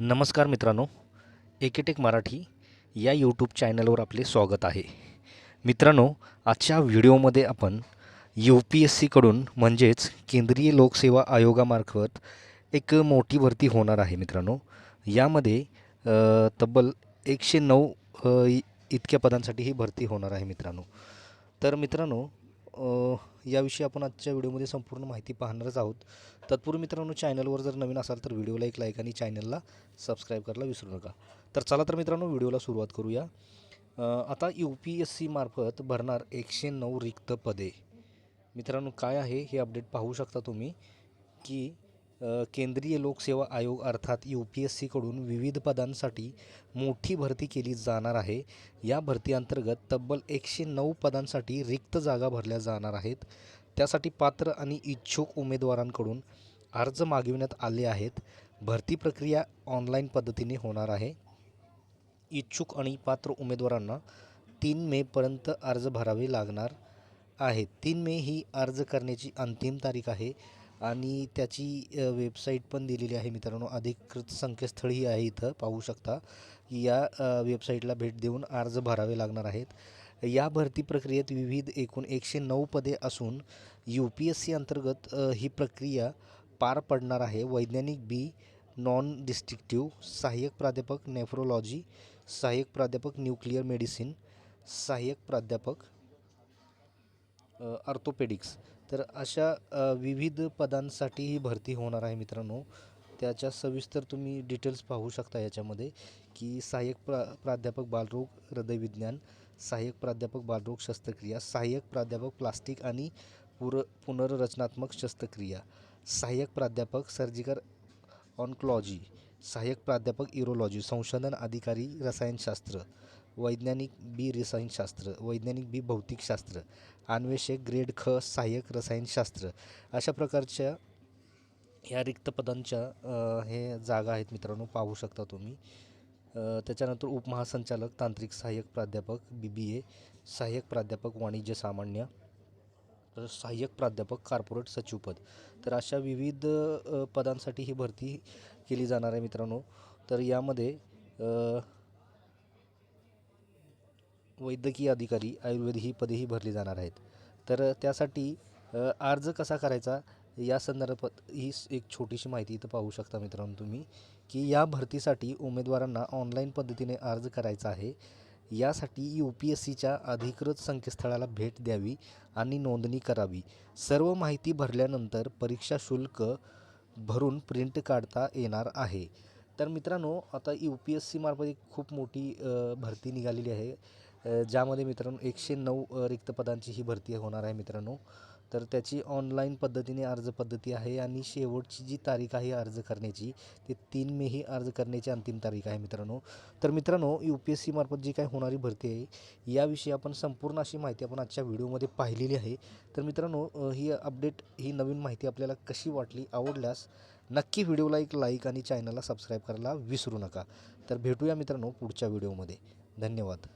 नमस्कार मित्रांनो एकेटेक मराठी या यूट्यूब चॅनलवर आपले स्वागत आहे. मित्रांनो आजच्या व्हिडिओमध्ये आपण यू पी एस सीकडून म्हणजेच केंद्रीय लोकसेवा आयोगामार्फत एक मोठी भरती होणार आहे मित्रांनो. यामध्ये तब्बल एकशे नऊ इ- इतक्या पदांसाठी ही भरती होणार आहे मित्रांनो. तर मित्रांनो याविषयी आपण आजच्या व्हिडिओमध्ये संपूर्ण माहिती पाहणारच आहोत. तत्पूर्वी मित्रांनो चॅनलवर जर नवीन असाल तर व्हिडिओला एक लाईक आणि चॅनलला सबस्क्राईब करायला विसरू नका. तर चला तर मित्रांनो व्हिडिओला सुरुवात करूया. आता यू पी एस सी मार्फत भरणार एकशे नऊ रिक्त पदे. मित्रांनो काय आहे हे अपडेट पाहू शकता तुम्ही की केंद्रीय लोकसेवा आयोग अर्थात यू पी एस सीकडून विविध पदांसाठी मोठी भरती केली जाणार आहे. या भरती अंतर्गत तब्बल एकशे नऊ पदांसाठी रिक्त जागा भरल्या जाणार आहेत. त्यासाठी पात्र आणि इच्छुक उमेदवारांकडून अर्ज मागविण्यात आले आहेत. भरती प्रक्रिया ऑनलाईन पद्धतीने होणार आहे. इच्छुक आणि पात्र उमेदवारांना तीन मेपर्यंत अर्ज भरावे लागणार आहेत. तीन मे ही अर्ज करण्याची अंतिम तारीख आहे. आणि त्याची वेबसाईट पण दिलेली आहे मित्रांनो. अधिकृत संकेतस्थळही आहे इथं पाहू शकता. की या वेबसाईटला भेट देऊन अर्ज भरावे लागणार आहेत. या भरती प्रक्रियेत विविध एकूण एकशे नऊ पदे असून यू पी एस सी अंतर्गत ही प्रक्रिया पार पडणार आहे. वैज्ञानिक बी नॉन डिस्ट्रिक्टिव्ह सहाय्यक प्राध्यापक नेफ्रोलॉजी सहाय्यक प्राध्यापक न्यूक्लिअर मेडिसिन सहाय्यक प्राध्यापक ऑर्थोपेडिक्स. तर अशा विविध पदांसाठी ही भरती होणार आहे मित्रांनो. त्याच्या सविस्तर तुम्ही डिटेल्स पाहू शकता याच्यामध्ये की सहाय्यक प्रा प्राध्यापक बालरोग हृदयविज्ञान सहाय्यक प्राध्यापक बालरोग शस्त्रक्रिया सहाय्यक प्राध्यापक प्लास्टिक आणि पुर पुनर्रचनात्मक शस्त्रक्रिया सहाय्यक प्राध्यापक सर्जिकल ऑन्कॉलॉजी सहाय्यक प्राध्यापक इरोलॉजी संशोधन अधिकारी रसायनशास्त्र वैज्ञानिक बी रसायनशास्त्र वैज्ञानिक बी भौतिकशास्त्र अन्वेषक ग्रेड ख सहाय्यक रसायनशास्त्र अशा प्रकारच्या ह्या रिक्त पदांच्या हे जागा आहेत मित्रांनो पाहू शकता तुम्ही. त्याच्यानंतर उपमहासंचालक तांत्रिक सहाय्यक प्राध्यापक बी बी ए सहाय्यक प्राध्यापक वाणिज्य सामान्य तर सहाय्यक प्राध्यापक कार्पोरेट सचिवपद तर अशा विविध पदांसाठी ही भरती केली जाणार आहे मित्रांनो. तर यामध्ये वैद्यकीय अधिकारी आयुर्वेद ही पदेही भरली जाणार आहेत. तर त्यासाठी अर्ज कसा करायचा? या संदर्भात ही एक छोटीशी माहिती इथं पाहू शकता मित्रांनो तुम्ही की या भरतीसाठी उमेदवारांना ऑनलाईन पद्धतीने अर्ज करायचा आहे. यासाठी यू पी एस सीच्या अधिकृत संकेतस्थळाला भेट द्यावी आणि नोंदणी करावी. सर्व माहिती भरल्यानंतर परीक्षा शुल्क भरून प्रिंट काढता येणार आहे. तर मित्रांनो आता यू पी एस सीमार्फत एक खूप मोठी भरती निघालेली आहे. ज्यामध्ये मित्रांनो एकशे नऊ रिक्त पदांची ही भरती होणार आहे मित्रांनो. तर त्याची ऑनलाईन पद्धतीने अर्ज पद्धती आहे आणि शेवटची जी तारीख आहे अर्ज करण्याची ते तीन मे ही अर्ज करण्याची अंतिम तारीख आहे मित्रांनो. तर मित्रांनो यू पी एस सी मार्फत जी काही होणारी भरती आहे याविषयी आपण संपूर्ण अशी माहिती आपण आजच्या व्हिडिओमध्ये पाहिलेली आहे. तर मित्रांनो ही अपडेट ही नवीन माहिती आपल्याला कशी वाटली आवडल्यास नक्की व्हिडिओला एक लाईक आणि चॅनलला सबस्क्राईब करायला विसरू नका. तर भेटूया मित्रांनो पुढच्या व्हिडिओमध्ये. धन्यवाद.